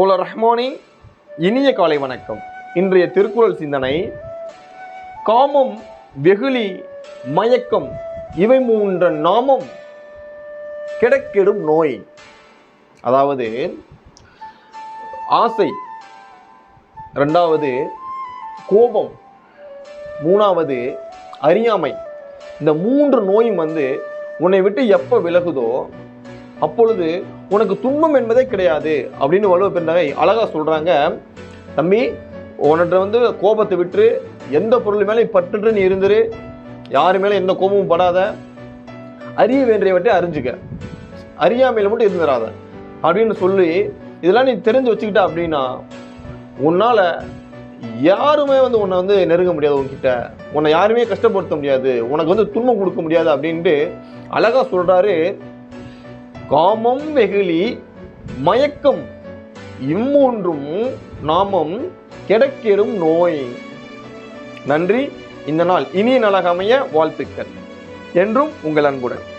தோழர் ரஹ்மானி இனிய காலை வணக்கம். இன்றைய திருக்குறள் சிந்தனை காமம் வெகுளி மயக்கம் இவை மூன்ற நாமம் கிடக்கெடும் நோய். அதாவது ஆசை. ரெண்டாவது கோபம். மூணாவது அறியாமை. இந்த மூன்று நோயும் வந்து உன்னை விட்டு எப்போ விலகுதோ அப்பொழுது உனக்கு துன்பம் என்பதே கிடையாது அப்படின்னு வலுவ பெருந்தகை அழகாக சொல்கிறாங்க தம்பி உன்கிட்ட வந்து கோபத்தை விட்டு எந்த பொருள் மேலே பற்றுட்டு நீ இருந்துரு யாரு மேலே எந்த கோபமும் படாத. அறிய வேண்டியவற்றை அறிஞ்சுக்க. அறியாமையில் மட்டும் இருந்துடாத அப்படின்னு சொல்லி இதெல்லாம் நீ தெரிஞ்சு வச்சுக்கிட்ட அப்படின்னா உன்னால் யாருமே வந்து உன்னை வந்து நெருங்க முடியாது உன்கிட்ட. உன்னை யாருமே கஷ்டப்படுத்த முடியாது. உனக்கு வந்து துன்பம் கொடுக்க முடியாது அப்படின்ட்டு அழகாக சொல்கிறாரு காமம் வெகுளி மயக்கம். இம்மூன்றும் நாமம் கிடக்கெடும் நோய். நன்றி. இந்த நாள் இனிய நாளாக அமைய வாழ்த்துக்கள். என்றும் உங்கள் அன்புடன்.